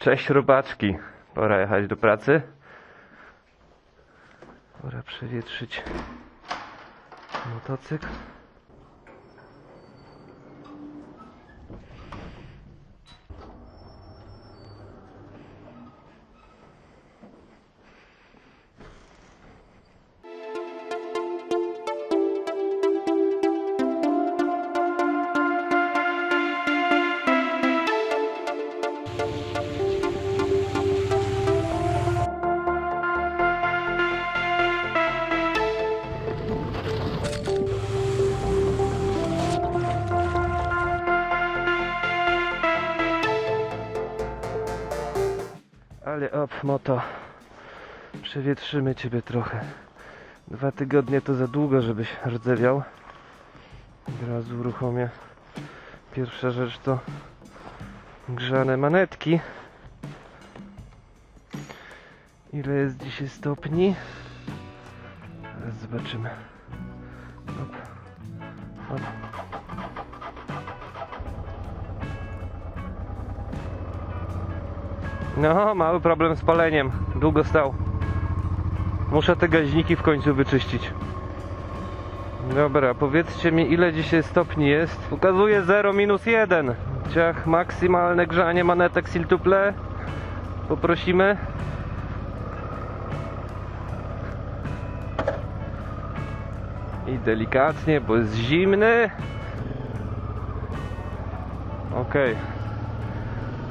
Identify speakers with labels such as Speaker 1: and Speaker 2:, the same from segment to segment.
Speaker 1: Cześć robaczki. Pora jechać do pracy. Pora przewietrzyć motocykl. Moto. Przewietrzymy ciebie trochę. Dwa tygodnie to za długo, żebyś rdzewiał. Od razu uruchomię. Pierwsza rzecz to grzane manetki. Ile jest dzisiaj stopni? Zaraz zobaczymy. Op. Op. No, mały problem z paleniem. Długo stał. Muszę te gaźniki w końcu wyczyścić. Dobra, powiedzcie mi ile dzisiaj stopni jest. Pokazuje 0 minus 1. Ciach, maksymalne grzanie manetek Siltuple. Poprosimy. I delikatnie, bo jest zimny. Okej.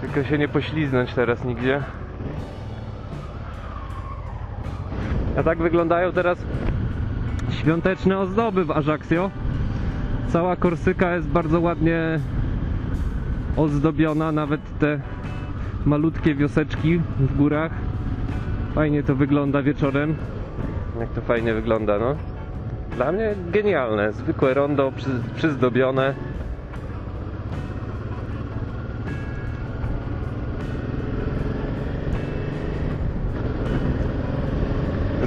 Speaker 1: Tylko się nie pośliznąć teraz nigdzie. A tak wyglądają teraz świąteczne ozdoby w Ajaxio. Cała Korsyka jest bardzo ładnie ozdobiona, nawet te malutkie wioseczki w górach. Fajnie to wygląda wieczorem. Jak to fajnie wygląda, no. Dla mnie genialne. Zwykłe rondo przy, przyzdobione.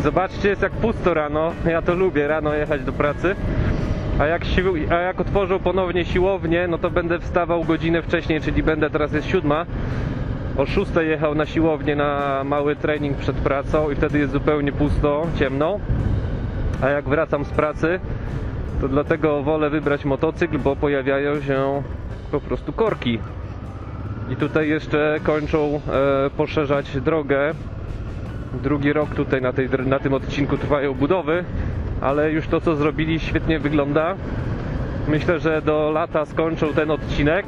Speaker 1: Zobaczcie, jest jak pusto rano. Ja to lubię rano jechać do pracy. A jak, sił, a jak otworzą ponownie siłownię, no to będę wstawał godzinę wcześniej, czyli będę teraz jest siódma. O 6 jechał na siłownię na mały trening przed pracą i wtedy jest zupełnie pusto, ciemno. A jak wracam z pracy, to dlatego wolę wybrać motocykl, bo pojawiają się po prostu korki. I tutaj jeszcze kończą e, poszerzać drogę drugi rok tutaj na, tej, na tym odcinku trwają budowy, ale już to co zrobili świetnie wygląda. Myślę, że do lata skończą ten odcinek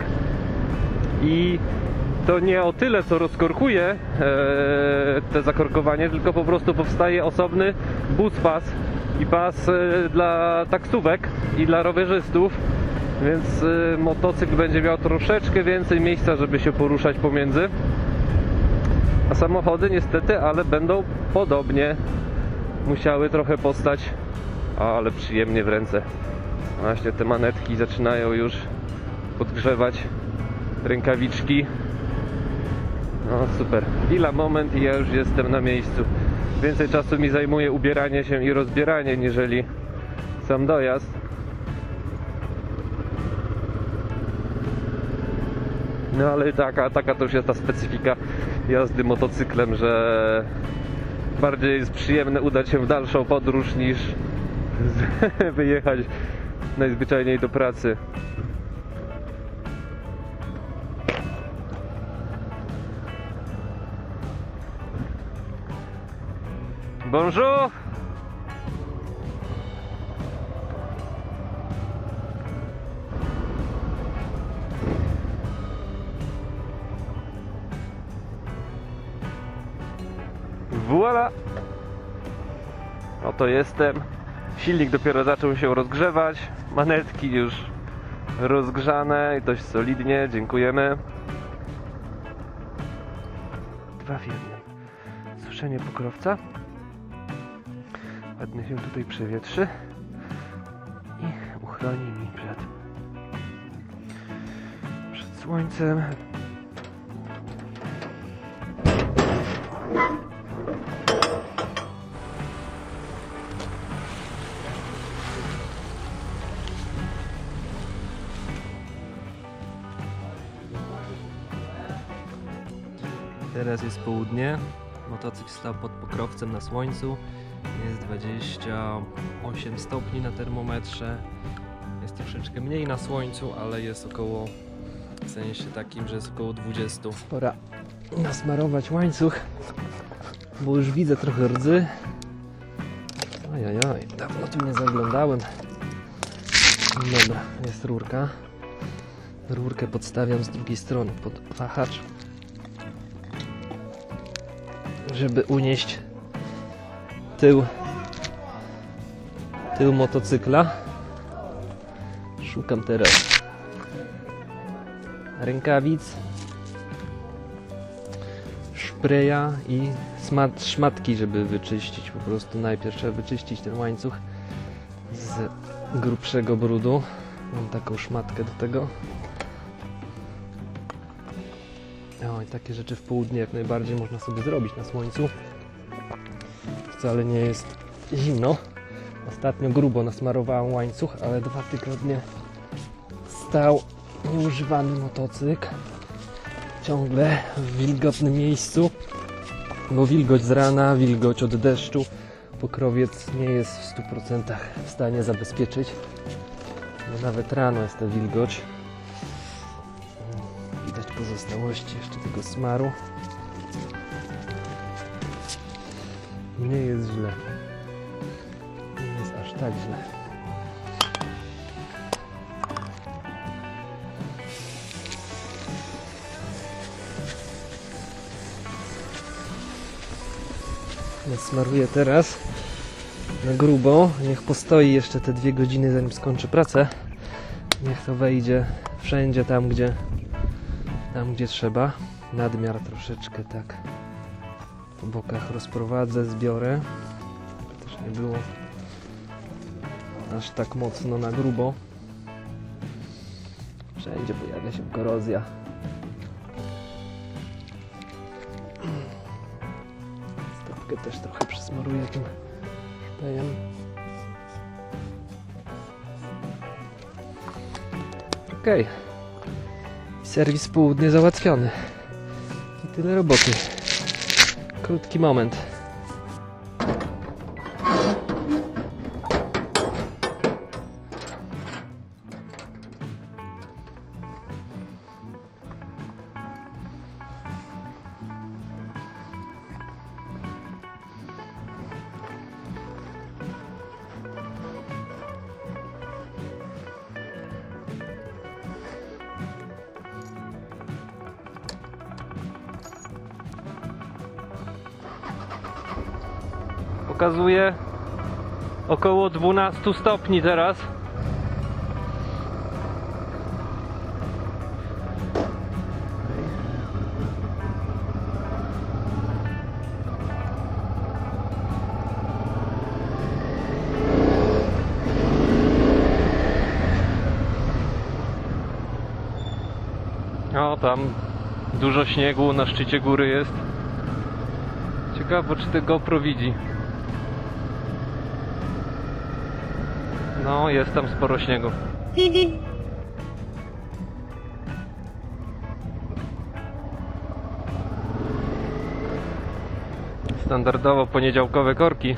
Speaker 1: i to nie o tyle co rozkorkuje e, te zakorkowanie, tylko po prostu powstaje osobny bus pas i pas e, dla taksówek i dla rowerzystów, więc e, motocykl będzie miał troszeczkę więcej miejsca, żeby się poruszać pomiędzy. A samochody niestety, ale będą podobnie musiały trochę postać, ale przyjemnie w ręce. Właśnie te manetki zaczynają już podgrzewać rękawiczki. No super. Chwila, moment i ja już jestem na miejscu. Więcej czasu mi zajmuje ubieranie się i rozbieranie, niżeli sam dojazd. No ale taka, taka to już jest ta specyfika jazdy motocyklem, że bardziej jest przyjemne udać się w dalszą podróż niż wyjechać najzwyczajniej do pracy. Bonjour! Voila! Oto jestem. Silnik dopiero zaczął się rozgrzewać. Manetki już rozgrzane i dość solidnie. Dziękujemy. Dwa w jednym. Suszenie pokrowca. Ładnie się tutaj przewietrzy. I uchroni mi przed, przed słońcem.
Speaker 2: Teraz jest południe. Motocykl stał pod pokrowcem na słońcu. Jest 28 stopni na termometrze. Jest troszeczkę mniej na słońcu, ale jest około w sensie takim, że jest około 20. Pora nasmarować łańcuch, bo już widzę trochę rdzy. Ajajaj, dawno tu nie zaglądałem. Dobra, jest rurka. Rurkę podstawiam z drugiej strony pod wahacz, żeby unieść tył, tył motocykla. Szukam teraz rękawic, szpreja i smat, szmatki, żeby wyczyścić. Po prostu najpierw trzeba wyczyścić ten łańcuch z grubszego brudu. Mam taką szmatkę do tego. O, i takie rzeczy w południe jak najbardziej można sobie zrobić na słońcu. Wcale nie jest zimno. Ostatnio grubo nasmarowałem łańcuch, ale dwa tygodnie stał nieużywany motocykl. Ciągle w wilgotnym miejscu. Bo wilgoć z rana, wilgoć od deszczu. Pokrowiec nie jest w 100% w stanie zabezpieczyć. Bo nawet rano jest ta wilgoć. Pozostałości jeszcze tego smaru. Nie jest źle. Nie jest aż tak źle. Smaruję teraz na grubo. Niech postoi jeszcze te dwie godziny zanim skończy pracę. Niech to wejdzie wszędzie tam, gdzie tam, gdzie trzeba. Nadmiar troszeczkę tak po bokach rozprowadzę, zbiorę. Też nie było aż tak mocno na grubo. Wszędzie pojawia się korozja. Stopkę też trochę przysmaruję tym szpejem. Okej. Serwis południe załatwiony. I tyle roboty. Krótki moment.
Speaker 1: Pokazuje około 12 stopni teraz. O, tam dużo śniegu na szczycie góry jest. Ciekawe, czy tego GoPro widzi. No, jest tam sporo śniegu. Standardowo poniedziałkowe korki.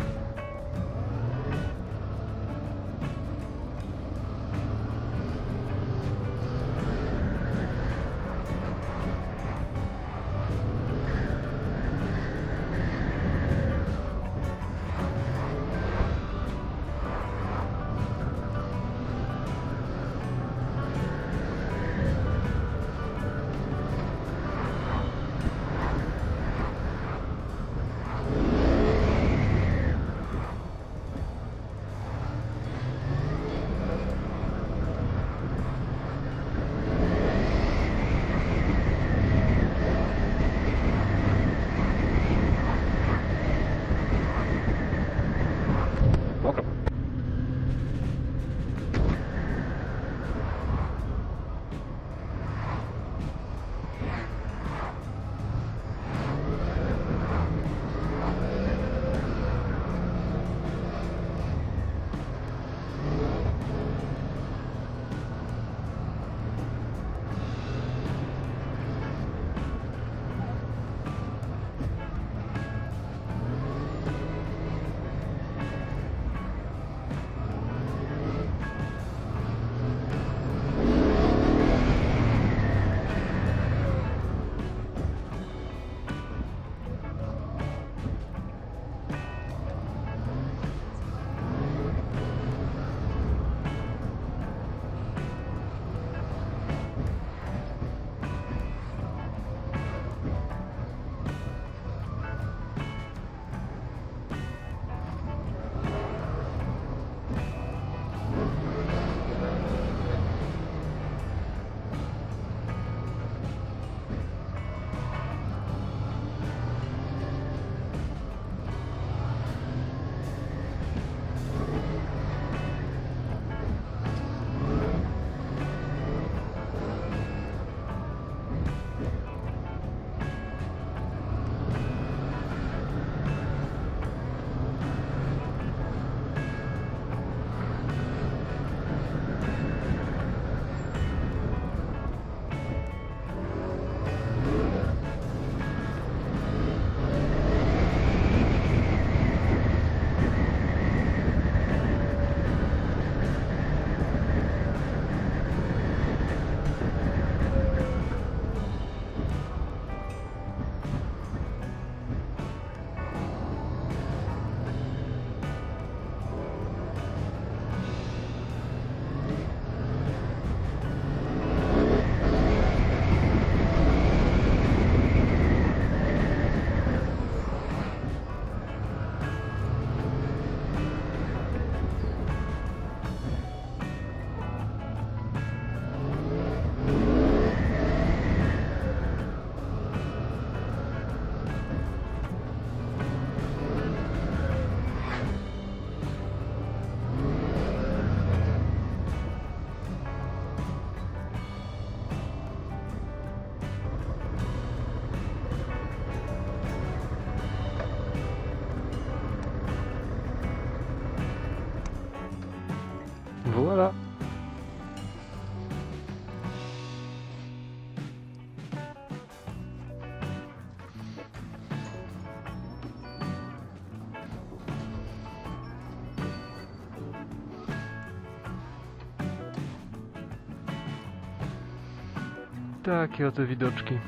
Speaker 2: Takie oto widoczki.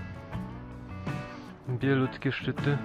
Speaker 2: Bielutkie szczyty.